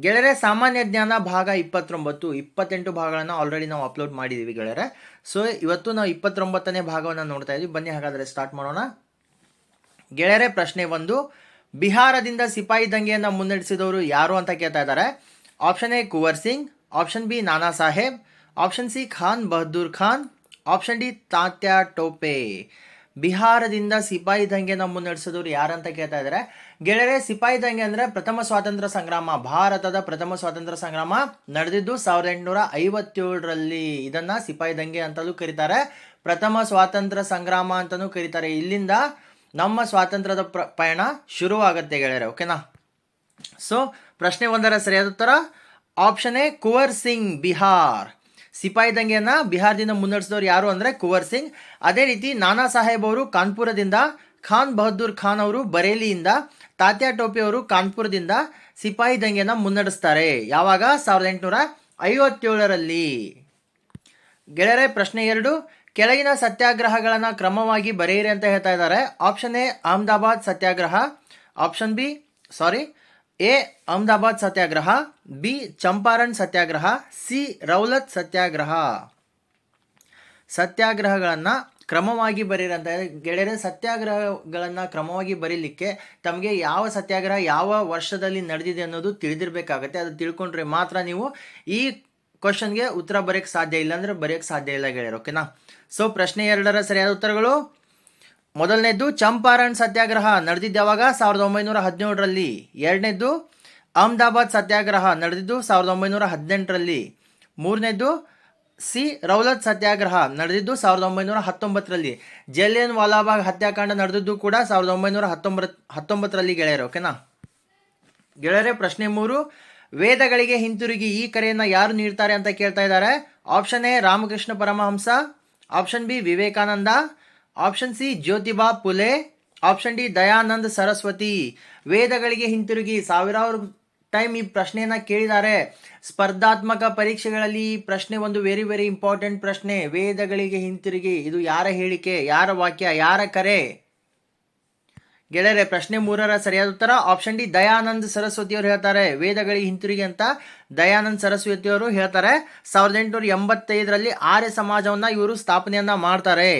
ಗೆಳೆಯರೆ, ಸಾಮಾನ್ಯ ಜ್ಞಾನ ಭಾಗ ಇಪ್ಪತ್ತೊಂಬತ್ತು, ಇಪ್ಪತ್ತೆಂಟು ಭಾಗಗಳನ್ನು ಆಲ್ರೆಡಿ ನಾವು ಅಪ್ಲೋಡ್ ಮಾಡಿದ್ದೀವಿ ಗೆಳೆಯರೆ. ಸೊ ಇವತ್ತು ನಾವು ಇಪ್ಪತ್ತೊಂಬತ್ತನೇ ಭಾಗವನ್ನು ನೋಡ್ತಾ ಇದ್ದೀವಿ ಬನ್ನಿ ಹಾಗಾದರೆ ಸ್ಟಾರ್ಟ್ ಮಾಡೋಣ. ಗೆಳೆಯರೆ, ಪ್ರಶ್ನೆ ಒಂದು. ಬಿಹಾರದಿಂದ ಸಿಪಾಯಿ ದಂಗೆಯನ್ನು ಮುನ್ನಡೆಸಿದವರು ಯಾರು ಅಂತ ಕೇಳ್ತಾ ಇದ್ದಾರೆ. Option A Kuvar Singh. Option B Nana Saheb. Option C Khan Bahadur Khan. Option D Tatya Tope. ಬಿಹಾರದಿಂದ ಸಿಪಾಯಿ ದಂಗೆನ ಮುನ್ನಡೆಸಿದವರು ಯಾರಂತ ಕೇಳ್ತಾ ಇದ್ದಾರೆ. ಗೆಳೆಯರೆ, ಸಿಪಾಯಿ ದಂಗೆ ಅಂದ್ರೆ ಪ್ರಥಮ ಸ್ವಾತಂತ್ರ್ಯ ಸಂಗ್ರಾಮ. ಭಾರತದ ಪ್ರಥಮ ಸ್ವಾತಂತ್ರ್ಯ ಸಂಗ್ರಾಮ ನಡೆದಿದ್ದು ಸಾವಿರದ ಎಂಟುನೂರ ಐವತ್ತೇಳರಲ್ಲಿ ಇದನ್ನ ಸಿಪಾಯಿ ದಂಗೆ ಅಂತಲೂ ಕರೀತಾರೆ. ಪ್ರಥಮ ಸ್ವಾತಂತ್ರ್ಯ ಸಂಗ್ರಾಮ ಅಂತಲೂ ಕರೀತಾರೆ. ಇಲ್ಲಿಂದ ನಮ್ಮ ಸ್ವಾತಂತ್ರ್ಯದ ಪ್ರ, ಪಯಣ ಶುರುವಾಗುತ್ತೆ ಗೆಳೆಯರೆ ಓಕೆನಾ ಸೊ ಪ್ರಶ್ನೆ ಒಂದರ ಸರಿಯಾದ ಉತ್ತರ. Option A, Kunwar Singh, Bihar. ಸಿಪಾಯಿ ದಂಗೆಯನ್ನ ಬಿಹಾರದಿಂದ ಮುನ್ನಡೆಸಿದವರು ಯಾರು ಅಂದ್ರೆ ಕುವರ್ ಸಿಂಗ್. ಅದೇ ರೀತಿ ನಾನಾ ಸಾಹೇಬ್ ಅವರು ಕಾನ್ಪುರದಿಂದ, ಖಾನ್ ಬಹದ್ದೂರ್ ಖಾನ್ ಅವರು ಬರೇಲಿಯಿಂದ ತಾತ್ಯಾ ಟೋಪಿ ಅವರು ಕಾನ್ಪುರದಿಂದ ಸಿಪಾಯಿ ದಂಗೆಯನ್ನು ಮುನ್ನಡೆಸ್ತಾರೆ. ಯಾವಾಗ? ಸಾವಿರದ ಎಂಟುನೂರ ಐವತ್ತೇಳರಲ್ಲಿ. ಗೆಳೆಯರೆ, ಪ್ರಶ್ನೆ ಎರಡು. ಕೆಳಗಿನ ಸತ್ಯಾಗ್ರಹಗಳನ್ನು ಕ್ರಮವಾಗಿ ಬರೆಯಿರಿ ಅಂತ ಹೇಳ್ತಾ ಇದ್ದಾರೆ. Option A, Ahmedabad satyagraha. Option B, sorry, A, Ahmedabad satyagraha. B, Champaran satyagraha. C, Rowlatt satyagraha. ಸತ್ಯಾಗ್ರಹಗಳನ್ನು ಕ್ರಮವಾಗಿ ಬರೀರಂತ ಗೆಳೆಯರ, ಸತ್ಯಾಗ್ರಹಗಳನ್ನು ಕ್ರಮವಾಗಿ ಬರೀಲಿಕ್ಕೆ ತಮಗೆ ಯಾವ ಸತ್ಯಾಗ್ರಹ ಯಾವ ವರ್ಷದಲ್ಲಿ ನಡೆದಿದೆ ಅನ್ನೋದು ತಿಳಿದಿರಬೇಕಾಗತ್ತೆ. ಅದು ತಿಳ್ಕೊಂಡ್ರೆ ಮಾತ್ರ ನೀವು ಈ ಕ್ವಶನ್ಗೆ ಉತ್ತರ ಬರೆಯಕ್ಕೆ ಸಾಧ್ಯ ಇಲ್ಲ ಅಂದರೆ ಬರೆಯೋಕ್ಕೆ ಸಾಧ್ಯ ಇಲ್ಲ ಗೆಳೆಯರು, ಓಕೆನಾ? ಸೊ ಪ್ರಶ್ನೆ ಎರಡರ ಸರಿಯಾದ ಉತ್ತರಗಳು. ಮೊದಲನೇದ್ದು, ಚಂಪಾರಣ್ ಸತ್ಯಾಗ್ರಹ ನಡೆದಿದ್ದು ಯಾವಾಗ? ಸಾವಿರದ ಒಂಬೈನೂರ ಹದಿನೇಳರಲ್ಲಿ. ಎರಡನೇದ್ದು, ಅಹಮದಾಬಾದ್ ಸತ್ಯಾಗ್ರಹ ನಡೆದಿದ್ದು ಸಾವಿರದ ಒಂಬೈನೂರ ಹದಿನೆಂಟರಲ್ಲಿ. ಮೂರನೇದ್ದು ಸಿ. ರೌಲತ್ ಸತ್ಯಾಗ್ರಹ ನಡೆದಿದ್ದು ಸಾವಿರದ ಒಂಬೈನೂರ ಹತ್ತೊಂಬತ್ತರಲ್ಲಿ. ಜಲಿಯನ್ ವಾಲಾಬಾಗ್ ಹತ್ಯಾಕಾಂಡ ನಡೆದಿದ್ದು ಕೂಡ ಸಾವಿರದ ಒಂಬೈನೂರ ಹತ್ತೊಂಬತ್ತು ಹತ್ತೊಂಬತ್ತರಲ್ಲಿ ಗೆಳೆಯರು, ಓಕೆನಾ? ಗೆಳೆಯರೆ, ಪ್ರಶ್ನೆ ಮೂರು. ವೇದಗಳಿಗೆ ಹಿಂತಿರುಗಿ ಈ ಕರೆಯನ್ನು ಯಾರು ನೀಡ್ತಾರೆ ಅಂತ ಕೇಳ್ತಾ ಇದ್ದಾರೆ. Option A, Ramakrishna Paramahamsa. Option B, Vivekananda. Option C, Jyotiba Phule. Option D, Dayananda Saraswati. ವೇದಗಳಿಗೆ ಹಿಂತಿರುಗಿ ಸಾವಿರಾರು ಟೈಮ್ ಈ ಪ್ರಶ್ನೆಯನ್ನ ಕೇಳಿದ್ದಾರೆ. ಸ್ಪರ್ಧಾತ್ಮಕ ಪರೀಕ್ಷೆಗಳಲ್ಲಿ ಈ ಪ್ರಶ್ನೆ ಒಂದು ವೆರಿ ವೆರಿ ಇಂಪಾರ್ಟೆಂಟ್ ಪ್ರಶ್ನೆ. ವೇದಗಳಿಗೆ ಹಿಂತಿರುಗಿ, ಇದು ಯಾರ ಹೇಳಿಕೆ, ಯಾರ ವಾಕ್ಯ, ಯಾರ ಕರೆ? ಗೆಳೆಯರೆ, ಪ್ರಶ್ನೆ ಮೂರರ ಸರಿಯಾದ ಉತ್ತರ ಆಪ್ಷನ್ ಡಿ, ದಯಾನಂದ್ ಸರಸ್ವತಿಯವರು ಹೇಳ್ತಾರೆ. ವೇದಗಳಿಗೆ ಹಿಂತಿರುಗಿ ಅಂತ ದಯಾನಂದ್ ಸರಸ್ವತಿಯವರು ಹೇಳ್ತಾರೆ. ಸಾವಿರದ ಎಂಟುನೂರ ಎಂಬತ್ತೈದರಲ್ಲಿ ಆರ್ಯ ಸಮಾಜವನ್ನ ಇವರು ಸ್ಥಾಪನೆಯನ್ನ ಮಾಡ್ತಾರೆ.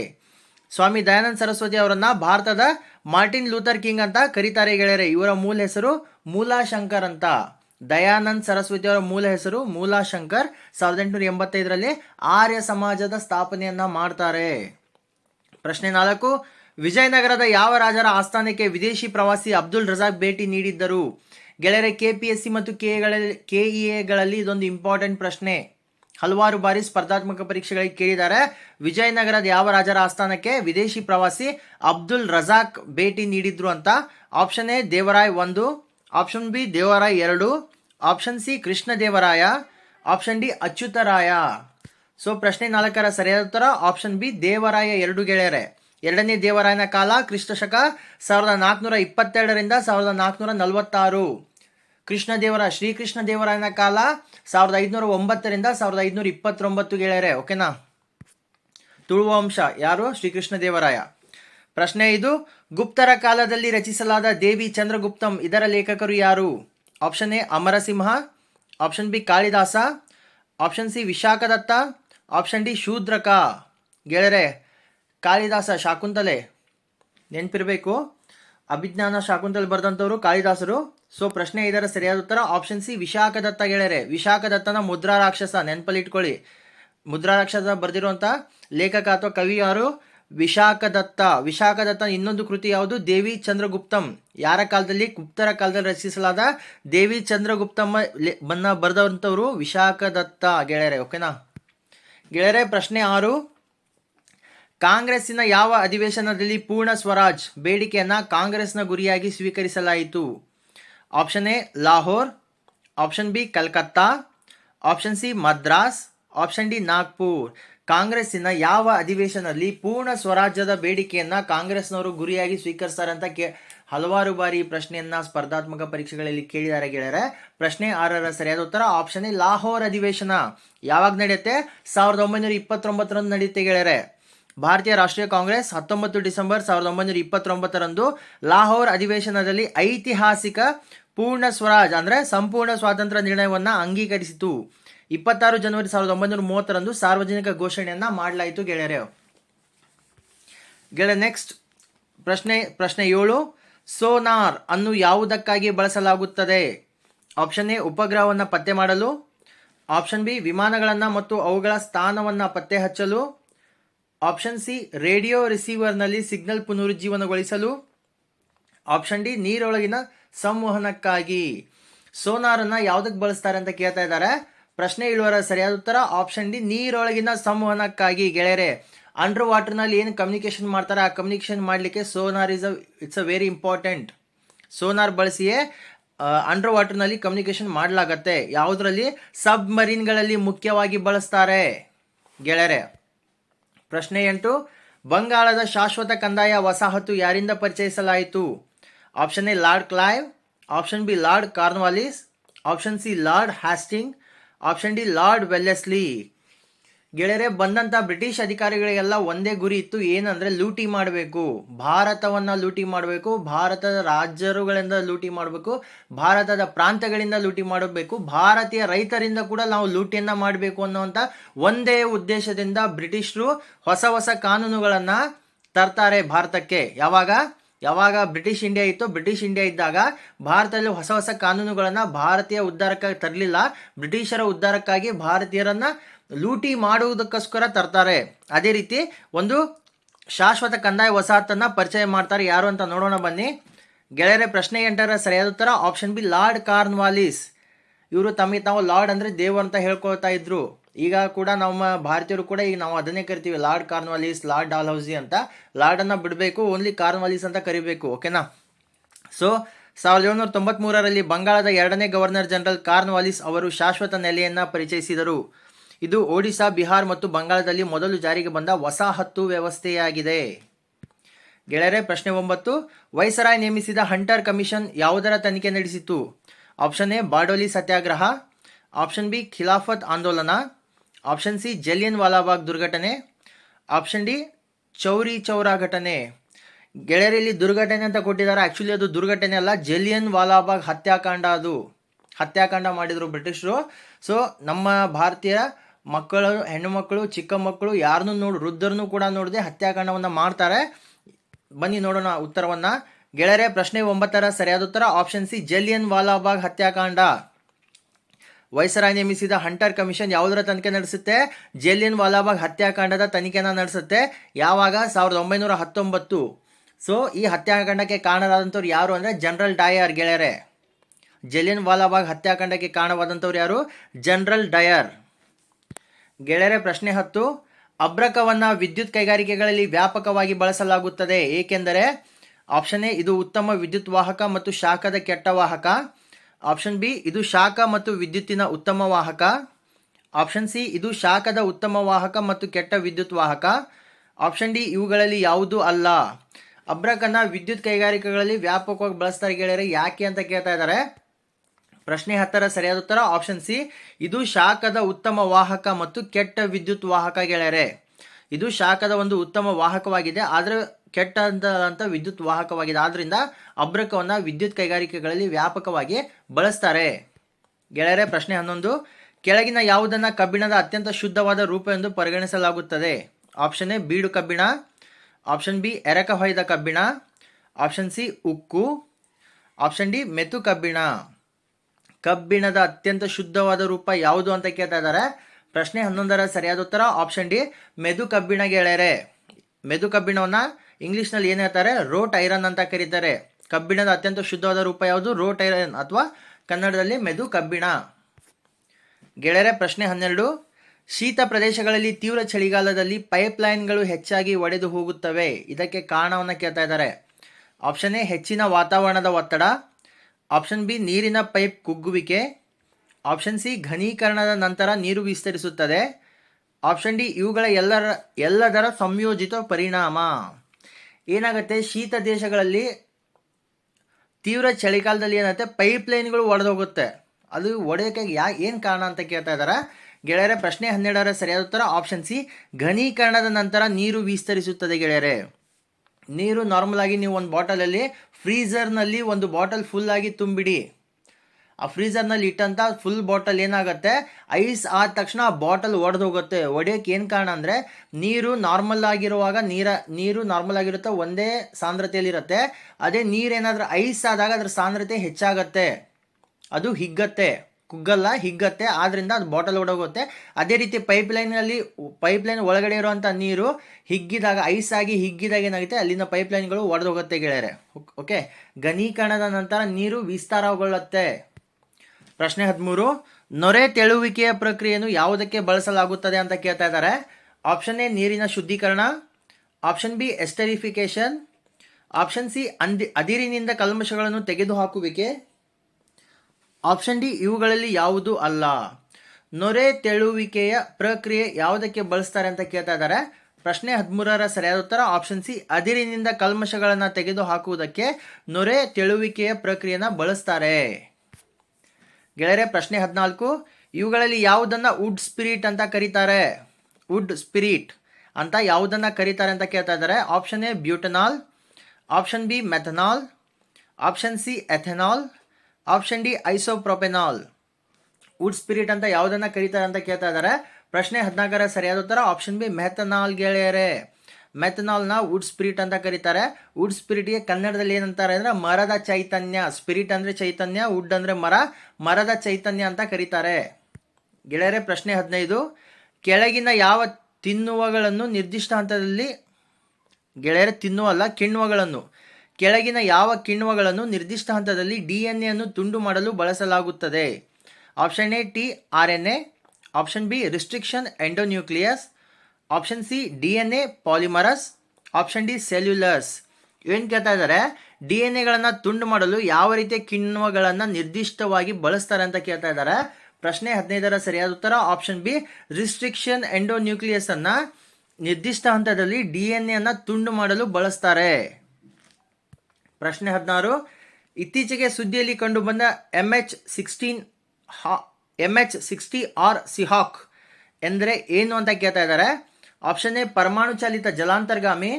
ಸ್ವಾಮಿ ದಯಾನಂದ್ ಸರಸ್ವತಿ ಅವರನ್ನ ಭಾರತದ ಮಾರ್ಟಿನ್ ಲೂಥರ್ ಕಿಂಗ್ ಅಂತ ಕರೀತಾರೆ ಗೆಳೆಯರೆ. ಇವರ ಮೂಲ ಹೆಸರು ಮೂಲಾಶಂಕರ್ ಅಂತ. ದಯಾನಂದ್ ಸರಸ್ವತಿ ಅವರ ಮೂಲ ಹೆಸರು ಮೂಲಾಶಂಕರ್. ಸಾವಿರದ ಎಂಟುನೂರ ಎಂಬತ್ತೈದರಲ್ಲಿ ಆರ್ಯ ಸಮಾಜದ ಸ್ಥಾಪನೆಯನ್ನ ಮಾಡ್ತಾರೆ. ಪ್ರಶ್ನೆ ನಾಲ್ಕು, ವಿಜಯನಗರದ ಯಾವ ರಾಜರ ಆಸ್ಥಾನಕ್ಕೆ ವಿದೇಶಿ ಪ್ರವಾಸಿ ಅಬ್ದುಲ್ ರಜಾಕ್ ಭೇಟಿ ನೀಡಿದ್ದರು? ಗೆಳೆಯರೆ ಕೆ ಪಿ ಎಸ್ ಸಿ ಮತ್ತು ಕೆಗಳಲ್ಲಿ ಕೆಇಎಗಳಲ್ಲಿ ಇದೊಂದು ಇಂಪಾರ್ಟೆಂಟ್ ಪ್ರಶ್ನೆ. ಹಲವಾರು ಬಾರಿ ಸ್ಪರ್ಧಾತ್ಮಕ ಪರೀಕ್ಷೆಗಳಿಗೆ ಕೇಳಿದ್ದಾರೆ. ವಿಜಯನಗರದ ಯಾವ ರಾಜರ ಆಸ್ಥಾನಕ್ಕೆ ವಿದೇಶಿ ಪ್ರವಾಸಿ ಅಬ್ದುಲ್ ರಜಾಕ್ ಭೇಟಿ ನೀಡಿದ್ರು ಅಂತ? ಆಪ್ಷನ್ ಎ, ದೇವರಾಯ್ ಒಂದು. ಆಪ್ಷನ್ ಬಿ, ದೇವರಾಯ್ ಎರಡು. Option C Krishna Devaraya option D, Achyutaraya. So, ಪ್ರಶ್ನೆ ನಾಲ್ಕರ ಸರಿಯಾದ ಉತ್ತರ, ಆಪ್ಷನ್ ಬಿ, ದೇವರಾಯ ಎರಡು ಗೆಳೆಯರೆ. ಎರಡನೇ ದೇವರಾಯನ ಕಾಲ ಕ್ರಿಸ್ತಶಕ, ಸಾವಿರದ ನಾಲ್ಕುನೂರ ಇಪ್ಪತ್ತೆರಡರಿಂದ ಸಾವಿರದ ನಾಲ್ಕುನೂರ ನಲವತ್ತಾರು. ಕೃಷ್ಣ ದೇವರ ಶ್ರೀಕೃಷ್ಣ ದೇವರಾಯನ ಕಾಲ ಸಾವಿರದ ಐದುನೂರ ಒಂಬತ್ತರಿಂದ ಸಾವಿರದ ಐದುನೂರ ಇಪ್ಪತ್ತೊಂಬತ್ತು ಗೆಳೆಯರೆ, ಓಕೆನಾ? ತುಳುವಂಶ ಯಾರು? ಶ್ರೀಕೃಷ್ಣ ದೇವರಾಯ ಪ್ರಶ್ನೆ ಇದು, ಗುಪ್ತರ ಕಾಲದಲ್ಲಿ ರಚಿಸಲಾದ ದೇವಿ ಚಂದ್ರಗುಪ್ತಂ, ಇದರ ಲೇಖಕರು ಯಾರು? Option A, Amarasimha, option B, Kalidasa, option C, Vishakhadatta, option D, Shudraka. ಗೆಳೆರೆ Kalidasa Shakuntale, ನೆನಪಿರಬೇಕು? ಅಭಿಜ್ಞಾನ ಶಾಕುಂತಲೆ ಬರೆದಂಥವರು, ಕಾಳಿದಾಸರು. ಸೊ ಪ್ರಶ್ನೆ ಇದರ ಸರಿಯಾದ ಉತ್ತರ ಆಪ್ಷನ್ ಸಿ ವಿಶಾಖದತ್ತ ಗೆಳೆಯರೆ. ವಿಶಾಖದತ್ತನ ಮುದ್ರಾ ರಾಕ್ಷಸ ನೆನಪಲ್ಲಿ ಇಟ್ಕೊಳ್ಳಿ ಮುದ್ರಾ ರಾಕ್ಷಸ ಬರೆದಿರುವಂಥ ಲೇಖಕ ಅಥವಾ ಕವಿ ಯಾರು? ವಿಶಾಖದತ್ತ. ವಿಶಾಖದತ್ತ ಇನ್ನೊಂದು ಕೃತಿ ಯಾವುದು? ದೇವಿ ಚಂದ್ರಗುಪ್ತಂ. ಯಾರ ಕಾಲದಲ್ಲಿ? ಗುಪ್ತರ ಕಾಲದಲ್ಲಿ ರಚಿಸಲಾದ ದೇವಿ ಚಂದ್ರಗುಪ್ತಮ್ಮ ಬನ್ನ ವಿಶಾಖ ವಿಶಾಖದತ್ತ ಗೆಳೆಯರೆ ಓಕೆನಾ ಗೆಳೆಯರೆ, ಪ್ರಶ್ನೆ ಆರು. ಕಾಂಗ್ರೆಸ್ಸಿನ ಯಾವ ಅಧಿವೇಶನದಲ್ಲಿ ಪೂರ್ಣ ಸ್ವರಾಜ್ ಬೇಡಿಕೆಯನ್ನು ಕಾಂಗ್ರೆಸ್ನ ಗುರಿಯಾಗಿ ಸ್ವೀಕರಿಸಲಾಯಿತು? Option A Lahore option B Calcutta option C Madras option D Nagpur ಕಾಂಗ್ರೆಸ್ಸಿನ ಯಾವ ಅಧಿವೇಶನದಲ್ಲಿ ಪೂರ್ಣ ಸ್ವರಾಜ್ಯದ ಬೇಡಿಕೆಯನ್ನು ಕಾಂಗ್ರೆಸ್ನವರು ಗುರಿಯಾಗಿ ಸ್ವೀಕರಿಸ್ತಾರೆ ಅಂತ ಕೇ ಹಲವಾರು ಬಾರಿ ಪ್ರಶ್ನೆಯನ್ನು ಸ್ಪರ್ಧಾತ್ಮಕ ಪರೀಕ್ಷೆಗಳಲ್ಲಿ ಕೇಳಿದ್ದಾರೆ ಗೆಳೆಯರೆ. ಪ್ರಶ್ನೆ ಆರರ ಸರಿಯಾದ ಉತ್ತರ ಆಪ್ಷನ್ ಎ ಲಾಹೋರ್ ಅಧಿವೇಶನ. ಯಾವಾಗ ನಡೆಯುತ್ತೆ? ಸಾವಿರದ ಒಂಬೈನೂರ ಇಪ್ಪತ್ತೊಂಬತ್ತರಂದು ನಡೆಯುತ್ತೆ ಗೆಳೆಯರೆ. ಭಾರತೀಯ ರಾಷ್ಟ್ರೀಯ ಕಾಂಗ್ರೆಸ್ ಹತ್ತೊಂಬತ್ತು ಡಿಸೆಂಬರ್ ಸಾವಿರದ ಒಂಬೈನೂರ ಇಪ್ಪತ್ತೊಂಬತ್ತರಂದು ಲಾಹೋರ್ ಅಧಿವೇಶನದಲ್ಲಿ ಐತಿಹಾಸಿಕ ಪೂರ್ಣ ಸ್ವರಾಜ್ ಅಂದರೆ ಸಂಪೂರ್ಣ ಸ್ವಾತಂತ್ರ್ಯ ನಿರ್ಣಯವನ್ನು ಅಂಗೀಕರಿಸಿತು. ಇಪ್ಪತ್ತಾರು ಜನವರಿ ಸಾವಿರದ ಒಂಬೈನೂರ ಮೂವತ್ತರಂದು ಸಾರ್ವಜನಿಕ ಘೋಷಣೆಯನ್ನು ಮಾಡಲಾಯಿತು ಗೆಳೆಯರೇ. ಗೆಳೆಯ ನೆಕ್ಸ್ಟ್ ಪ್ರಶ್ನೆ ಪ್ರಶ್ನೆ ಏಳು. ಸೋನಾರ್ ಅನ್ನು ಯಾವುದಕ್ಕಾಗಿ ಬಳಸಲಾಗುತ್ತದೆ? ಆಪ್ಷನ್ ಎ, ಉಪಗ್ರಹವನ್ನು ಪತ್ತೆ ಮಾಡಲು. ಆಪ್ಷನ್ ಬಿ, ವಿಮಾನಗಳನ್ನು ಮತ್ತು ಅವುಗಳ ಸ್ಥಾನವನ್ನು ಪತ್ತೆ ಹಚ್ಚಲು. ಆಪ್ಷನ್ ಸಿ, ರೇಡಿಯೋ ರಿಸೀವರ್ನಲ್ಲಿ ಸಿಗ್ನಲ್ ಪುನರುಜ್ಜೀವನಗೊಳಿಸಲು. ಆಪ್ಷನ್ ಡಿ, ನೀರೊಳಗಿನ ಸಂವಹನಕ್ಕಾಗಿ. ಸೋನಾರನ್ನ ಯಾವುದಕ್ಕೆ ಬಳಸ್ತಾರೆ ಅಂತ ಕೇಳ್ತಾ ಇದ್ದಾರೆ? ಪ್ರಶ್ನೆ ಇಳುವರ ಸರಿಯಾದ ಉತ್ತರ, ಆಪ್ಷನ್ ಡಿ, ನೀರೊಳಗಿನ ಸಂವಹನಕ್ಕಾಗಿ. ಗೆಳೆಯರೆ ಅಂಡರ್ ವಾಟರ್ನಲ್ಲಿ ಏನು ಕಮ್ಯುನಿಕೇಷನ್ ಮಾಡ್ತಾರೆ? ಆ ಕಮ್ಯುನಿಕೇಷನ್ ಮಾಡಲಿಕ್ಕೆ sonar is uh it's uh very important sonar ಬಳಸಿಯೇ under ವಾಟರ್ನಲ್ಲಿ ಕಮ್ಯುನಿಕೇಷನ್ ಮಾಡಲಾಗತ್ತೆ. ಯಾವುದರಲ್ಲಿ? ಸಬ್ಮರೀನ್ಗಳಲ್ಲಿ ಮುಖ್ಯವಾಗಿ ಬಳಸ್ತಾರೆ. ಗೆಳೆಯರೆ ಪ್ರಶ್ನೆ ಎಂಟು, ಬಂಗಾಳದ ಶಾಶ್ವತ ಕಂದಾಯ ವಸಾಹತು ಯಾರಿಂದ ಪರಿಚಯಿಸಲಾಯಿತು? Option A, Lord Clive. Option B, Lord Cornwallis. Option C, Lord Hastings. Option D, Lord Wellesley. ಗೆಳೆಯರೆ, ಬಂದಂತ ಬ್ರಿಟಿಷ್ ಅಧಿಕಾರಿಗಳಿಗೆಲ್ಲ ಒಂದೇ ಗುರಿ ಇತ್ತು. ಏನಂದ್ರೆ ಲೂಟಿ ಮಾಡಬೇಕು. ಭಾರತವನ್ನ ಲೂಟಿ ಮಾಡಬೇಕು. ಭಾರತದ ರಾಜ್ಯರುಗಳಿಂದ ಲೂಟಿ ಮಾಡಬೇಕು. ಭಾರತದ ಪ್ರಾಂತ್ಯಗಳಿಂದ ಲೂಟಿ ಮಾಡಬೇಕು. ಭಾರತೀಯ ರೈತರಿಂದ ಕೂಡ ನಾವು ಲೂಟಿಯನ್ನ ಮಾಡಬೇಕು ಅನ್ನುವಂತ ಒಂದೇ ಉದ್ದೇಶದಿಂದ ಬ್ರಿಟಿಷರು ಹೊಸ ಹೊಸ ಕಾನೂನುಗಳನ್ನ ತರ್ತಾರೆ ಭಾರತಕ್ಕೆ. ಯಾವಾಗ? ಯಾವಾಗ ಬ್ರಿಟಿಷ್ ಇಂಡಿಯಾ ಇತ್ತು ಬ್ರಿಟಿಷ್ ಇಂಡಿಯಾ ಇದ್ದಾಗ ಭಾರತದಲ್ಲಿ ಹೊಸ ಹೊಸ ಕಾನೂನುಗಳನ್ನು ಭಾರತೀಯ ಉದ್ಧಾರಕ್ಕಾಗಿ ತರಲಿಲ್ಲ. ಬ್ರಿಟಿಷರ ಉದ್ಧಾರಕ್ಕಾಗಿ ಭಾರತೀಯರನ್ನ ಲೂಟಿ ಮಾಡುವುದಕ್ಕೋಸ್ಕರ ತರ್ತಾರೆ. ಅದೇ ರೀತಿ ಒಂದು ಶಾಶ್ವತ ಕಂದಾಯ ವಸಾಹತನ್ನ ಪರಿಚಯ ಮಾಡ್ತಾರೆ. ಯಾರು ಅಂತ ನೋಡೋಣ ಬನ್ನಿ. ಗೆಳೆಯರೆ, ಪ್ರಶ್ನೆ ಎಂಟರ ಸರಿಯಾದ ಉತ್ತರ ಆಪ್ಷನ್ ಬಿ ಲಾರ್ಡ್ ಕಾರ್ನ್ವಾಲಿಸ್. ಇವರು ತಮಗೆ ತಾವು ಲಾರ್ಡ್ ಅಂದ್ರೆ ದೇವರು ಅಂತ ಹೇಳ್ಕೊಳ್ತಾ ಇದ್ರು. ಈಗ ಕೂಡ ನಮ್ಮ ಭಾರತೀಯರು ಕೂಡ ಈಗ ನಾವು ಅದನ್ನೇ ಕರಿತೀವಿ, ಲಾರ್ಡ್ ಕಾರ್ನ್ವಾಲಿಸ್, ಲಾರ್ಡ್ ಡಾಲ್ಹೌಸಿ ಅಂತ. ಲಾರ್ಡ್ ಅನ್ನ ಬಿಡಬೇಕು, ಓನ್ಲಿ ಕಾರ್ನ್ವಾಲಿಸ್ ಅಂತ ಕರಿಬೇಕು ಓಕೆನಾ ಸೊ ಸಾವಿರದ ಏಳ್ನೂರ ತೊಂಬತ್ಮೂರರಲ್ಲಿ ಬಂಗಾಳದ ಎರಡನೇ ಗವರ್ನರ್ ಜನರಲ್ ಕಾರ್ನ್ವಾಲಿಸ್ ಅವರು ಶಾಶ್ವತ ನೆಲೆಯನ್ನ ಪರಿಚಯಿಸಿದರು. ಇದು ಒಡಿಶಾ, ಬಿಹಾರ್ ಮತ್ತು ಬಂಗಾಳದಲ್ಲಿ ಮೊದಲು ಜಾರಿಗೆ ಬಂದ ವಸಾಹತು ವ್ಯವಸ್ಥೆಯಾಗಿದೆ. ಗೆಳೆಯರೆ, ಪ್ರಶ್ನೆ ಒಂಬತ್ತು. ವೈಸರಾಯ್ ನೇಮಿಸಿದ ಹಂಟರ್ ಕಮಿಷನ್ ಯಾವುದರ ತನಿಖೆ ನಡೆಸಿತು option A, Bardoli satyagraha. Option B, Khilafat ಆಂದೋಲನ. ಆಪ್ಷನ್ ಸಿ, ಜಲಿಯನ್ ವಾಲಾಬಾಗ್ ದುರ್ಘಟನೆ. ಆಪ್ಷನ್ ಡಿ, ಚೌರಿ ಚೌರಾ ಘಟನೆ. ಗೆಳೆಯರಲ್ಲಿ ದುರ್ಘಟನೆ ಅಂತ ಕೊಟ್ಟಿದ್ದಾರೆ. ಆಕ್ಚುಲಿ ಅದು ದುರ್ಘಟನೆ ಅಲ್ಲ, ಜಲಿಯನ್ ವಾಲಾಬಾಗ್ ಹತ್ಯಾಕಾಂಡ ಅದು. ಹತ್ಯಾಕಾಂಡ ಮಾಡಿದರು ಬ್ರಿಟಿಷರು. ಸೊ ನಮ್ಮ ಭಾರತೀಯ ಮಕ್ಕಳು, ಹೆಣ್ಣು ಮಕ್ಕಳು, ಚಿಕ್ಕ ಮಕ್ಕಳು ಯಾರನ್ನು ನೋಡಿ, ವೃದ್ಧರನ್ನು ಕೂಡ ನೋಡದೆ ಹತ್ಯಾಕಾಂಡವನ್ನು ಮಾಡ್ತಾರೆ. ಬನ್ನಿ ನೋಡೋಣ ಉತ್ತರವನ್ನು. ಗೆಳೆಯರೆ, ಪ್ರಶ್ನೆ ಒಂಬತ್ತರ ಸರಿಯಾದ ಉತ್ತರ. ಆಪ್ಷನ್ ಸಿ, ಜಲಿಯನ್ ವಾಲಾಬಾಗ್ ಹತ್ಯಾಕಾಂಡ. ವೈಸರಾಯ್ ನೇಮಿಸಿದ ಹಂಟರ್ ಕಮಿಷನ್ ಯಾವುದರ ತನಿಖೆ ನಡೆಸುತ್ತೆ? ಜೆಲ್ಲಿನ್ ವಾಲಾಬಾಗ್ ಹತ್ಯಾಕಾಂಡದ ತನಿಖೆನ ನಡೆಸುತ್ತೆ. ಯಾವಾಗ? ಸಾವಿರದ ಒಂಬೈನೂರ ಹತ್ತೊಂಬತ್ತು. ಸೊ, ಈ ಹತ್ಯಾಕಾಂಡಕ್ಕೆ ಕಾರಣರಾದಂಥವ್ರು ಯಾರು ಅಂದರೆ ಜನರಲ್ ಡಯರ್ ಗೆಳೆಯರೆ. ಜೆಲ್ಲಿನ್ ವಾಲಾಬಾಗ್ ಹತ್ಯಾಕಾಂಡಕ್ಕೆ ಕಾರಣವಾದಂಥವ್ರು ಯಾರು? General Dyer. ಗೆಳೆಯರೆ, ಪ್ರಶ್ನೆ ಹತ್ತು. ಅಬ್ರಕವನ್ನ ವಿದ್ಯುತ್ ಕೈಗಾರಿಕೆಗಳಲ್ಲಿ ವ್ಯಾಪಕವಾಗಿ ಬಳಸಲಾಗುತ್ತದೆ. ಏಕೆಂದರೆ, ಆಪ್ಷನ್ ಎ, ಇದು ಉತ್ತಮ ವಿದ್ಯುತ್ ವಾಹಕ ಮತ್ತು ಶಾಖದ ಕೆಟ್ಟ ವಾಹಕ. ಆಪ್ಷನ್ ಬಿ, ಇದು ಶಾಖ ಮತ್ತು ವಿದ್ಯುತ್ತಿನ ಉತ್ತಮ ವಾಹಕ. ಆಪ್ಷನ್ ಸಿ, ಇದು ಶಾಖದ ಉತ್ತಮ ವಾಹಕ ಮತ್ತು ಕೆಟ್ಟ ವಿದ್ಯುತ್ ವಾಹಕ. ಆಪ್ಷನ್ ಡಿ, ಇವುಗಳಲ್ಲಿ ಯಾವುದೂ ಅಲ್ಲ. ಅಬ್ರಕನ್ನ ವಿದ್ಯುತ್ ಕೈಗಾರಿಕೆಗಳಲ್ಲಿ ವ್ಯಾಪಕವಾಗಿ ಬಳಸ್ತಾರೆ ಗೆಳೆಯರೆ, ಯಾಕೆ ಅಂತ ಕೇಳ್ತಾ ಇದ್ದಾರೆ. ಪ್ರಶ್ನೆ ಹತ್ತರ ಸರಿಯಾದ ಉತ್ತರ, ಆಪ್ಷನ್ ಸಿ, ಇದು ಶಾಖದ ಉತ್ತಮ ವಾಹಕ ಮತ್ತು ಕೆಟ್ಟ ವಿದ್ಯುತ್ ವಾಹಕ ಗೆಳೆಯರೆ. ಇದು ಶಾಖದ ಒಂದು ಉತ್ತಮ ವಾಹಕವಾಗಿದೆ, ಆದರೆ ಕೆಟ್ಟಂತ ವಿದ್ಯುತ್ ವಾಹಕವಾಗಿದೆ. ಆದ್ದರಿಂದ ಅಭ್ರಕವನ್ನು ವಿದ್ಯುತ್ ಕೈಗಾರಿಕೆಗಳಲ್ಲಿ ವ್ಯಾಪಕವಾಗಿ ಬಳಸ್ತಾರೆ. ಗೆಳೆಯರೆ, ಪ್ರಶ್ನೆ ಹನ್ನೊಂದು. ಕೆಳಗಿನ ಯಾವುದನ್ನ ಕಬ್ಬಿಣದ ಅತ್ಯಂತ ಶುದ್ಧವಾದ ರೂಪ ಎಂದು ಪರಿಗಣಿಸಲಾಗುತ್ತದೆ? ಆಪ್ಷನ್ ಎ, ಬೀಡು ಕಬ್ಬಿಣ. ಆಪ್ಷನ್ ಬಿ, ಎರಕ ಹೊಯ್ದ ಕಬ್ಬಿಣ. ಆಪ್ಷನ್ ಸಿ, ಉಕ್ಕು. ಆಪ್ಷನ್ ಡಿ, ಮೆತು ಕಬ್ಬಿಣ. ಕಬ್ಬಿಣದ ಅತ್ಯಂತ ಶುದ್ಧವಾದ ರೂಪ ಯಾವುದು ಅಂತ ಕೇಳ್ತಾ ಇದ್ದಾರೆ? ಪ್ರಶ್ನೆ ಹನ್ನೊಂದರ ಸರಿಯಾದ ಉತ್ತರ ಆಪ್ಷನ್ ಡಿ, ಮೆದು ಕಬ್ಬಿಣ ಗೆಳೆಯರೆ. ಮೆದು ಕಬ್ಬಿಣವನ್ನ ಇಂಗ್ಲಿಷ್ನಲ್ಲಿ ಏನು ಹೇಳ್ತಾರೆ? ರೋಟ್ ಐರನ್ ಅಂತ ಕರೀತಾರೆ. ಕಬ್ಬಿಣದ ಅತ್ಯಂತ ಶುದ್ಧವಾದ ರೂಪ ಯಾವುದು? ರೋಟ್ ಐರನ್ ಅಥವಾ ಕನ್ನಡದಲ್ಲಿ ಮೆದು ಕಬ್ಬಿಣ. ಗೆಳೆಯರೆ, ಪ್ರಶ್ನೆ ಹನ್ನೆರಡು. ಶೀತ ಪ್ರದೇಶಗಳಲ್ಲಿ ತೀವ್ರ ಚಳಿಗಾಲದಲ್ಲಿ ಪೈಪ್ಲೈನ್ಗಳು ಹೆಚ್ಚಾಗಿ ಒಡೆದು ಹೋಗುತ್ತವೆ. ಇದಕ್ಕೆ ಕಾರಣವನ್ನು ಕೇಳ್ತಾ ಇದ್ದಾರೆ. ಆಪ್ಷನ್ ಎ, ಹೆಚ್ಚಿನ ವಾತಾವರಣದ ಒತ್ತಡ. ಆಪ್ಷನ್ ಬಿ, ನೀರಿನ ಪೈಪ್ ಕುಗ್ಗುವಿಕೆ. ಆಪ್ಷನ್ ಸಿ, ಘನೀಕರಣದ ನಂತರ ನೀರು ವಿಸ್ತರಿಸುತ್ತದೆ. ಆಪ್ಷನ್ ಡಿ, ಇವುಗಳ ಎಲ್ಲರ, ಎಲ್ಲದರ ಸಂಯೋಜಿತ ಪರಿಣಾಮ. ಏನಾಗುತ್ತೆ? ಶೀತ ದೇಶಗಳಲ್ಲಿ ತೀವ್ರ ಚಳಿಗಾಲದಲ್ಲಿ ಏನಾಗುತ್ತೆ? ಪೈಪ್ ಲೈನ್ಗಳು ಒಡೆದೋಗುತ್ತೆ. ಅದು ಒಡೆಯೋಕೆ ಯಾ, ಏನು ಕಾರಣ ಅಂತ ಕೇಳ್ತಾ ಇದ್ದಾರೆ? ಗೆಳೆಯರೆ, ಪ್ರಶ್ನೆ ಹನ್ನೆರಡರ ಸರಿಯಾದ ಉತ್ತರ ಆಪ್ಷನ್ ಸಿ ಘನೀಕರಣದ ನಂತರ ನೀರು ವಿಸ್ತರಿಸುತ್ತದೆ ಗೆಳೆಯರೆ. ನೀರು ನಾರ್ಮಲ್ ಆಗಿ ನೀವು ಒಂದು ಬಾಟಲಲ್ಲಿ ಫ್ರೀಝರ್ನಲ್ಲಿ ಒಂದು ಬಾಟಲ್ ಫುಲ್ ಆಗಿ ತುಂಬಿಡಿ. ಆ ಫ್ರೀಜರ್ನಲ್ಲಿ ಇಟ್ಟಂಥ ಫುಲ್ ಬಾಟಲ್ ಏನಾಗುತ್ತೆ? ಐಸ್ ಆದ ತಕ್ಷಣ ಆ ಬಾಟಲ್ ಒಡೆದೋಗುತ್ತೆ. ಒಡೆಯೋಕೆ ಏನು ಕಾರಣ ಅಂದರೆ, ನೀರು ನಾರ್ಮಲ್ ಆಗಿರುವಾಗ ನೀರ, ನೀರು ನಾರ್ಮಲ್ ಆಗಿರುತ್ತೆ, ಒಂದೇ ಸಾಂದ್ರತೆಯಲ್ಲಿರುತ್ತೆ ಅದೇ ನೀರೇನಾದರೂ ಐಸ್ ಆದಾಗ ಅದರ ಸಾಂದ್ರತೆ ಹೆಚ್ಚಾಗತ್ತೆ. ಅದು ಹಿಗ್ಗತ್ತೆ. ಕುಗ್ಗಲ್ಲ, ಹಿಗ್ಗತ್ತೆ. ಆದ್ದರಿಂದ ಅದು ಬಾಟಲ್ ಒಡೋಗುತ್ತೆ ಅದೇ ರೀತಿ ಪೈಪ್ ಪೈಪ್ಲೈನ್ ಪೈಪ್ ಲೈನ್ ಒಳಗಡೆ ಇರುವಂಥ ನೀರು ಹಿಗ್ಗಿದಾಗ ಐಸ್ ಆಗಿ ಹಿಗ್ಗಿದಾಗ ಏನಾಗುತ್ತೆ? ಅಲ್ಲಿನ ಪೈಪ್ ಲೈನ್ಗಳು ಒಡೆದೋಗುತ್ತೆ ಗೆಳೆಯರೆ. ಓಕೆ? ಘನೀಕರಣದ ನಂತರ ನೀರು ವಿಸ್ತಾರಗೊಳ್ಳುತ್ತೆ. ಪ್ರಶ್ನೆ ಹದಿಮೂರು, ನೊರೆ ತೆಳುವಿಕೆಯ ಪ್ರಕ್ರಿಯೆಯನ್ನು ಯಾವುದಕ್ಕೆ ಬಳಸಲಾಗುತ್ತದೆ ಅಂತ ಕೇಳ್ತಾ ಇದ್ದಾರೆ? ಆಪ್ಷನ್ ಎ, ನೀರಿನ ಶುದ್ಧೀಕರಣ. Option B esterification option C, ಅಂದಿ, ಅದಿರಿನಿಂದ ಕಲ್ಮಶಗಳನ್ನು ತೆಗೆದುಹಾಕುವಿಕೆ. ಆಪ್ಷನ್ ಡಿ, ಇವುಗಳಲ್ಲಿ ಯಾವುದು ಅಲ್ಲ. ನೊರೆ ತೆಳುವಿಕೆಯ ಪ್ರಕ್ರಿಯೆ ಯಾವುದಕ್ಕೆ ಬಳಸ್ತಾರೆ ಅಂತ ಕೇಳ್ತಾ ಇದ್ದಾರೆ? ಪ್ರಶ್ನೆ ಹದಿಮೂರರ ಸರಿಯಾದ ಉತ್ತರ, ಆಪ್ಷನ್ ಸಿ, ಅದಿರಿನಿಂದ ಕಲ್ಮಶಗಳನ್ನು ತೆಗೆದು ಹಾಕುವುದಕ್ಕೆ ನೊರೆ ತೆಳುವಿಕೆಯ ಪ್ರಕ್ರಿಯೆನ ಬಳಸ್ತಾರೆ. ಗೆಳೆಯರೆ, ಪ್ರಶ್ನೆ ಹದಿನಾಲ್ಕು. ಇವುಗಳಲ್ಲಿ ಯಾವುದನ್ನು ವುಡ್ ಸ್ಪಿರಿಟ್ ಅಂತ ಕರೀತಾರೆ? ವುಡ್ ಸ್ಪಿರಿಟ್ ಅಂತ ಯಾವುದನ್ನು ಕರೀತಾರೆ ಅಂತ ಕೇಳ್ತಾ ಇದ್ದಾರೆ? Option A butanol option B methanol option C ethanol option D isopropanol wood spirit ಅಂತ ಯಾವುದನ್ನು ಕರೀತಾರೆ ಅಂತ ಕೇಳ್ತಾ ಇದ್ದಾರೆ? ಪ್ರಶ್ನೆ ಹದಿನಾಲ್ಕರ ಸರಿಯಾದ ಉತ್ತರ ಆಪ್ಷನ್ ಬಿ ಮೆಥನಾಲ್ ಗೆಳೆಯರೆ. ಮೆಥನಾಲ್ನ ವುಡ್ ಸ್ಪಿರಿಟ್ ಅಂತ ಕರೀತಾರೆ. ವುಡ್ ಸ್ಪಿರಿಟ್ಗೆ ಕನ್ನಡದಲ್ಲಿ ಏನಂತಾರೆ ಅಂದರೆ ಮರದ ಚೈತನ್ಯ. ಸ್ಪಿರಿಟ್ ಅಂದರೆ ಚೈತನ್ಯ ವುಡ್ ಅಂದರೆ ಮರ, ಮರದ ಚೈತನ್ಯ ಅಂತ ಕರೀತಾರೆ. ಗೆಳೆಯರೆ, ಪ್ರಶ್ನೆ ಹದಿನೈದು. ಕೆಳಗಿನ ಯಾವ ತಿನ್ನುವಗಳನ್ನು ನಿರ್ದಿಷ್ಟ ಹಂತದಲ್ಲಿ, ಗೆಳೆಯರೆ ತಿನ್ನುವಲ್ಲ ಕಿಣ್ವಗಳನ್ನು. ಕೆಳಗಿನ ಯಾವ ಕಿಣ್ವಗಳನ್ನು ನಿರ್ದಿಷ್ಟ ಹಂತದಲ್ಲಿ ಡಿ ಎನ್ ಎನ್ನು ತುಂಡು ಮಾಡಲು ಬಳಸಲಾಗುತ್ತದೆ? Option A T R N A option B restriction endonuclease option C D N A polymerase option D cellulase ಏನು ಕೇಳ್ತಾ ಇದ್ದಾರೆ ಡಿ ಎನ್ ಎಗಳನ್ನು ತುಂಡು ಮಾಡಲು ಯಾವ ರೀತಿಯ ಕಿಣ್ವಗಳನ್ನು ನಿರ್ದಿಷ್ಟವಾಗಿ ಬಳಸ್ತಾರೆ ಅಂತ ಕೇಳ್ತಾ ಇದ್ದಾರೆ ಪ್ರಶ್ನೆ ಹದಿನೈದರ ಸರಿಯಾದ ಉತ್ತರ ಆಪ್ಷನ್ ಬಿ ರಿಸ್ಟ್ರಿಕ್ಷನ್ ಎಂಡೋನ್ಯೂಕ್ಲಿಯಸ್ ಅನ್ನ ನಿರ್ದಿಷ್ಟ ಹಂತದಲ್ಲಿ ಡಿ ಎನ್ ಎನ್ನ ತುಂಡು ಮಾಡಲು ಬಳಸ್ತಾರೆ. ಪ್ರಶ್ನೆ ಹದಿನಾರು, ಇತ್ತೀಚೆಗೆ ಸುದ್ದಿಯಲ್ಲಿ ಕಂಡುಬಂದ ಎಂ ಎಚ್ ಸಿಕ್ಸ್ಟೀನ್ ಹಾ M H sixty R Seahawk ಎಂದರೆ ಏನು ಅಂತ ಕೇಳ್ತಾ ಇದ್ದಾರೆ ಆಪ್ಷನ್ ಎ ಪರಮಾಣು ಚಾಲಿತ ಜಲಾಂತರ್ಗಾಮಿ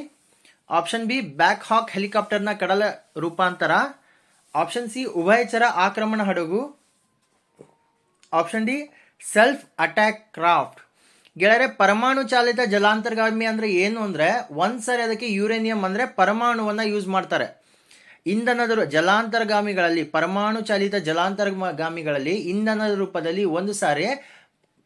ಆಪ್ಷನ್ ಬಿ ಬ್ಯಾಕ್ ಹಾಕ್ ಹೆಲಿಕಾಪ್ಟರ್ನ ಕಡಲ ರೂಪಾಂತರ ಆಪ್ಷನ್ ಸಿ ಉಭಯಚರ ಆಕ್ರಮಣ ಹಡಗು option D self attack craft ಗೆಳರೆ ಪರಮಾಣು ಚಾಲಿತ ಜಲಾಂತರ್ಗಾಮಿ ಅಂದ್ರೆ ಏನು ಅಂದ್ರೆ ಒಂದ್ಸರಿ ಅದಕ್ಕೆ ಯುರೇನಿಯಂ ಅಂದ್ರೆ ಪರಮಾಣುವನ್ನ ಯೂಸ್ ಮಾಡ್ತಾರೆ. ಇಂಧನದ ಜಲಾಂತರ್ಗಾಮಿಗಳಲ್ಲಿ ಪರಮಾಣು ಚಾಲಿತ ಜಲಾಂತರ್ಗಾಮಿಗಳಲ್ಲಿ ಇಂಧನದ ರೂಪದಲ್ಲಿ ಒಂದು ಸಾರಿ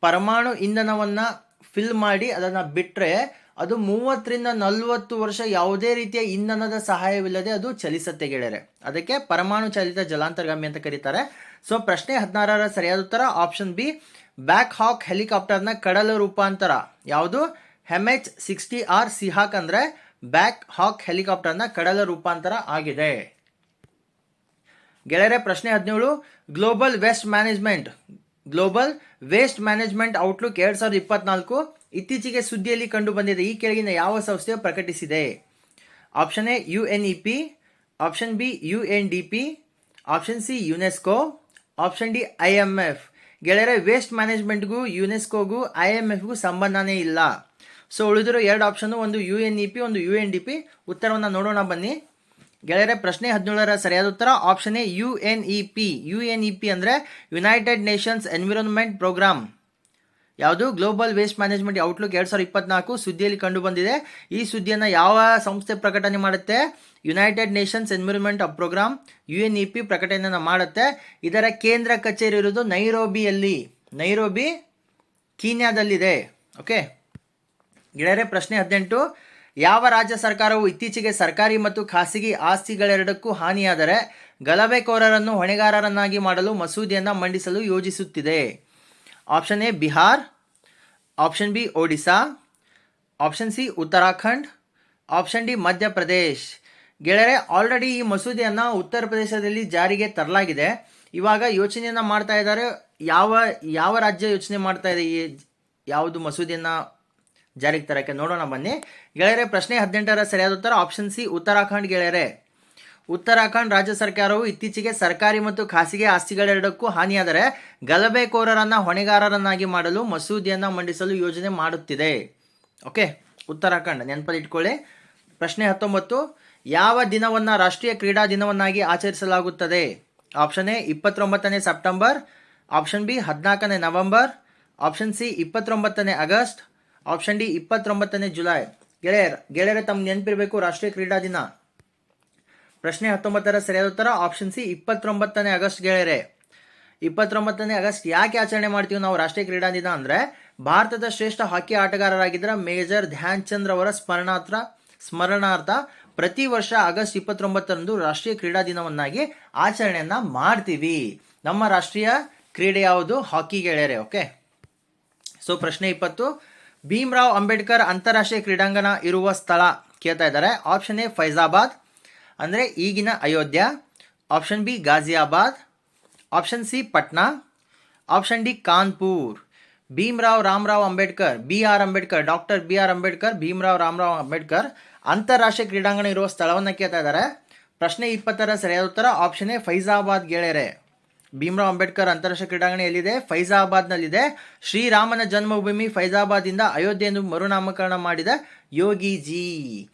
ಪರಮಾಣು ಇಂಧನವನ್ನ ಫಿಲ್ ಮಾಡಿ ಅದನ್ನ ಬಿಟ್ಟರೆ ಅದು ಮೂವತ್ತರಿಂದ ನಲವತ್ತು ವರ್ಷ ಯಾವುದೇ ರೀತಿಯ ಇಂಧನದ ಸಹಾಯವಿಲ್ಲದೆ ಅದು ಚಲಿಸತ್ತೆ ಗೆಳೆಯರೆ. ಅದಕ್ಕೆ ಪರಮಾಣು ಚಾಲಿತ ಜಲಾಂತರ್ಗಾಮಿ ಅಂತ ಕರೀತಾರೆ. ಸೊ ಪ್ರಶ್ನೆ ಹದಿನಾರರ ಸರಿಯಾದ ಉತ್ತರ ಆಪ್ಷನ್ ಬಿ ಬ್ಯಾಕ್ ಹಾಕ್ ಹೆಲಿಕಾಪ್ಟರ್ನ ಕಡಲ ರೂಪಾಂತರ. ಯಾವುದು? ಹೆಮ್ಎಚ್ ಸಿಕ್ಸ್ಟಿ ಆರ್ ಸಿಹಾಕ್ ಅಂದ್ರೆ ಬ್ಯಾಕ್ ಹಾಕ್ ಹೆಲಿಕಾಪ್ಟರ್ನ ಕಡಲ ರೂಪಾಂತರ ಆಗಿದೆ. ಗೆಳೆಯರೆ, ಪ್ರಶ್ನೆ ಹದಿನೇಳು global west management global waste management outlook ಎರಡು ಸಾವಿರದ ಇಪ್ಪತ್ನಾಲ್ಕು ಇತ್ತೀಚೆಗೆ ಸುದ್ದಿಯಲ್ಲಿ ಕಂಡು ಬಂದಿದೆ. ಈ ಕೆಳಗಿನ ಯಾವ ಸಂಸ್ಥೆಯು ಪ್ರಕಟಿಸಿದೆ? Option A U N E P option B U N D P option C UNESCO option D I M F ಗೆಳೆಯರೆ ವೇಸ್ಟ್ ಮ್ಯಾನೇಜ್ಮೆಂಟ್ಗೂ ಯುನೆಸ್ಕೋಗೂ ಐ ಎಂ ಎಫ್ಗೂ ಸಂಬಂಧನೇ ಇಲ್ಲ. ಸೊ ಉಳಿದಿರೋ ಎರಡು ಆಪ್ಷನ್ ಒಂದು ಯು ಎನ್ ಇ ಪಿ ಒಂದು ಯು ಎನ್ ಡಿ ಪಿ ಉತ್ತರವನ್ನು ನೋಡೋಣ ಬನ್ನಿ. ಗೆಳೆಯರೆ, ಪ್ರಶ್ನೆ ಹದಿನೇಳರ ಸರಿಯಾದ ಉತ್ತರ option A U N E P U N E P ಅಂದರೆ ಯುನೈಟೆಡ್ ನೇಷನ್ಸ್ ಎನ್ವಿರಾನ್ಮೆಂಟ್ ಪ್ರೋಗ್ರಾಮ್ ಯಾವುದು? ಗ್ಲೋಬಲ್ ವೇಸ್ಟ್ ಮ್ಯಾನೇಜ್ಮೆಂಟ್ ಔಟ್ಲುಕ್ ಎರಡು ಸಾವಿರದ ಇಪ್ಪತ್ನಾಲ್ಕು ಸುದ್ದಿಯಲ್ಲಿ ಕಂಡುಬಂದಿದೆ. ಈ ಸುದ್ದಿಯನ್ನು ಯಾವ ಸಂಸ್ಥೆ ಪ್ರಕಟಣೆ ಮಾಡುತ್ತೆ? United nations environment programme U N E P ಪ್ರಕಟಣೆಯನ್ನು ಮಾಡುತ್ತೆ. ಇದರ ಕೇಂದ್ರ ಕಚೇರಿ ಇರುವುದು ನೈರೋಬಿಯಲ್ಲಿ. ನೈರೋಬಿ, ಕೀನ್ಯಾದಲ್ಲಿದೆ. ಓಕೆ ಗೆಳೆಯರೆ, ಪ್ರಶ್ನೆ ಹದಿನೆಂಟು. ಯಾವ ರಾಜ್ಯ ಸರ್ಕಾರವು ಇತ್ತೀಚೆಗೆ ಸರ್ಕಾರಿ ಮತ್ತು ಖಾಸಗಿ ಆಸ್ತಿಗಳೆರಡಕ್ಕೂ ಹಾನಿಯಾದರೆ ಗಲಭೆಕೋರರನ್ನು ಹೊಣೆಗಾರರನ್ನಾಗಿ ಮಾಡಲು ಮಸೂದೆಯನ್ನು ಮಂಡಿಸಲು ಯೋಜಿಸುತ್ತಿದೆ. Option A, Bihar. Option B, Odisha. Option C, Uttarakhand. Option D, Madhya Pradesh. ಗೆಳೆಯರೆ, ಆಲ್ರೆಡಿ ಈ ಮಸೂದೆಯನ್ನು ಉತ್ತರ ಪ್ರದೇಶದಲ್ಲಿ ಜಾರಿಗೆ ತರಲಾಗಿದೆ. ಇವಾಗ ಯೋಚನೆಯನ್ನು ಮಾಡ್ತಾ ಇದ್ದಾರೆ. ಯಾವ ಯಾವ ರಾಜ್ಯ ಯೋಚನೆ ಮಾಡ್ತಾ ಇದೆ ಈ, ಯಾವುದು ಮಸೂದೆಯನ್ನ ಜಾರಿಗೆ ತರಕ್ಕೆ ನೋಡೋಣ ಬನ್ನಿ. ಗೆಳೆಯರೆ, ಪ್ರಶ್ನೆ ಹದಿನೆಂಟರ ಸರಿಯಾದ ಉತ್ತರ ಆಪ್ಷನ್ ಸಿ ಉತ್ತರಾಖಂಡ್ ಗೆಳೆಯರೆ. ಉತ್ತರಾಖಂಡ್ ರಾಜ್ಯ ಸರ್ಕಾರವು ಇತ್ತೀಚೆಗೆ ಸರ್ಕಾರಿ ಮತ್ತು ಖಾಸಗಿ ಆಸ್ತಿಗಳೆರಡಕ್ಕೂ ಹಾನಿಯಾದರೆ ಗಲಭೆಕೋರರನ್ನ, ಹೊಣೆಗಾರರನ್ನಾಗಿ ಮಾಡಲು ಮಸೂದೆಯನ್ನು ಮಂಡಿಸಲು ಯೋಜನೆ ಮಾಡುತ್ತಿದೆ. ಓಕೆ, ಉತ್ತರಾಖಂಡ್ ನೆನಪಲ್ಲಿ ಇಟ್ಕೊಳ್ಳಿ. ಪ್ರಶ್ನೆ ಹತ್ತೊಂಬತ್ತು, ಯಾವ ದಿನವನ್ನ, ರಾಷ್ಟ್ರೀಯ ಕ್ರೀಡಾ ದಿನವನ್ನಾಗಿ ಆಚರಿಸಲಾಗುತ್ತದೆ? ಆಪ್ಷನ್ ಎ ಇಪ್ಪತ್ತೊಂಬತ್ತನೇ ಸೆಪ್ಟೆಂಬರ್. ಆಪ್ಷನ್ ಬಿ ಹದಿನಾಲ್ಕನೇ ನವೆಂಬರ್. ಆಪ್ಷನ್ ಸಿ ಇಪ್ಪತ್ತೊಂಬತ್ತನೇ ಆಗಸ್ಟ್. ಆಪ್ಷನ್ ಡಿ, ಇಪ್ಪತ್ತೊಂಬತ್ತನೇ ಜುಲೈ. ಗೆಳೆಯರ್, ಗೆಳೆಯರ ತಮ್ಮ ನೆನಪಿರಬೇಕು, ರಾಷ್ಟ್ರೀಯ ಕ್ರೀಡಾ ದಿನ. ಪ್ರಶ್ನೆ ಹತ್ತೊಂಬತ್ತರ ಸರಿಯಾದ ಉತ್ತರ, ಆಪ್ಷನ್ ಸಿ, ಇಪ್ಪತ್ತೊಂಬತ್ತನೇ ಆಗಸ್ಟ್ ಗೆಳೆಯರೆ. ಇಪ್ಪತ್ತೊಂಬತ್ತನೇ ಆಗಸ್ಟ್ ಯಾಕೆ ಆಚರಣೆ ಮಾಡ್ತೀವಿ ನಾವು ರಾಷ್ಟ್ರೀಯ ಕ್ರೀಡಾ ದಿನ ಅಂದ್ರೆ, ಭಾರತದ ಶ್ರೇಷ್ಠ ಹಾಕಿ ಆಟಗಾರರಾಗಿದ್ದ ಮೇಜರ್ ಧ್ಯಾನ್ ಚಂದ್ರ ಅವರ ಸ್ಮರಣಾರ್ಥ ಸ್ಮರಣಾರ್ಥ ಪ್ರತಿ ವರ್ಷ ಆಗಸ್ಟ್ ಇಪ್ಪತ್ತೊಂಬತ್ತರಂದು ರಾಷ್ಟ್ರೀಯ ಕ್ರೀಡಾ ದಿನವನ್ನಾಗಿ ಆಚರಣೆಯನ್ನ ಮಾಡ್ತೀವಿ. ನಮ್ಮ ರಾಷ್ಟ್ರೀಯ ಕ್ರೀಡೆ ಯಾವುದು? ಹಾಕಿ ಗೆಳೆಯರೆ, ಓಕೆ? ಸೊ ಪ್ರಶ್ನೆ ಇಪ್ಪತ್ತು ಭೀಮ್ರಾವ್ ಅಂಬೇಡ್ಕರ್ ಅಂತಾರಾಷ್ಟ್ರೀಯ ಕ್ರೀಡಾಂಗಣ ಇರುವ ಸ್ಥಳ ಕೇಳ್ತಾ ಇದ್ದಾರೆ. Option A, Faizabad. ಅಂದರೆ ಈಗಿನ Ayodhya. Option B Ghaziabad option C, Patna. Option D, Kanpur. Bhimrao Ramrao Ambedkar, B R Ambedkar, doctor B R Ambedkar, Bhimrao Ramrao Ambedkar ಅಂತಾರಾಷ್ಟ್ರೀಯ ಕ್ರೀಡಾಂಗಣ ಇರುವ ಸ್ಥಳವನ್ನು ಕೇಳ್ತಾ ಇದ್ದಾರೆ. ಪ್ರಶ್ನೆ ಇಪ್ಪತ್ತರ ಸರಿಯಾದ ಉತ್ತರ, ಆಪ್ಷನ್ ಎ, ಫೈಜಾಬಾದ್ ಗೆಳೆಯರೆ. ಭೀಮ್ರಾವ್ ಅಂಬೇಡ್ಕರ್ ಅಂತಾರಾಷ್ಟ್ರೀಯ ಕ್ರೀಡಾಂಗಣ ಎಲ್ಲಿದೆ? ಫೈಜಾಬಾದ್ನಲ್ಲಿದೆ. ಶ್ರೀರಾಮನ ಜನ್ಮಭೂಮಿ ಫೈಜಾಬಾದಿಂದ ಅಯೋಧ್ಯೆಯನ್ನು ಮರುನಾಮಕರಣ ಮಾಡಿದ ಯೋಗಿಜಿ.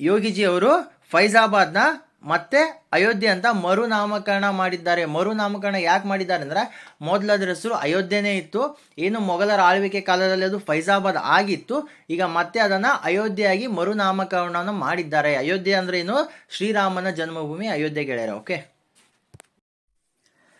ಯೋಗಿಜಿ ಅವರು ಫೈಜಾಬಾದ್ನ ಮತ್ತೆ ಅಯೋಧ್ಯೆ ಅಂತ ಮರುನಾಮಕರಣ ಮಾಡಿದ್ದಾರೆ. ಮರುನಾಮಕರಣ ಯಾಕೆ ಮಾಡಿದ್ದಾರೆ ಅಂದ್ರೆ, ಮೊದಲದ್ರ ಹೆಸರು ಅಯೋಧ್ಯೆನೇ ಇತ್ತು. ಏನು ಮೊಘಲರ ಆಳ್ವಿಕೆ ಕಾಲದಲ್ಲಿ ಅದು ಫೈಜಾಬಾದ್ ಆಗಿತ್ತು. ಈಗ ಮತ್ತೆ ಅದನ್ನ ಅಯೋಧ್ಯೆಯಾಗಿ ಮರುನಾಮಕರಣವನ್ನು ಮಾಡಿದ್ದಾರೆ. ಅಯೋಧ್ಯೆ ಅಂದ್ರೆ ಏನು? ಶ್ರೀರಾಮನ ಜನ್ಮಭೂಮಿ ಅಯೋಧ್ಯೆ ಗೆಳೆಯರ. ಓಕೆ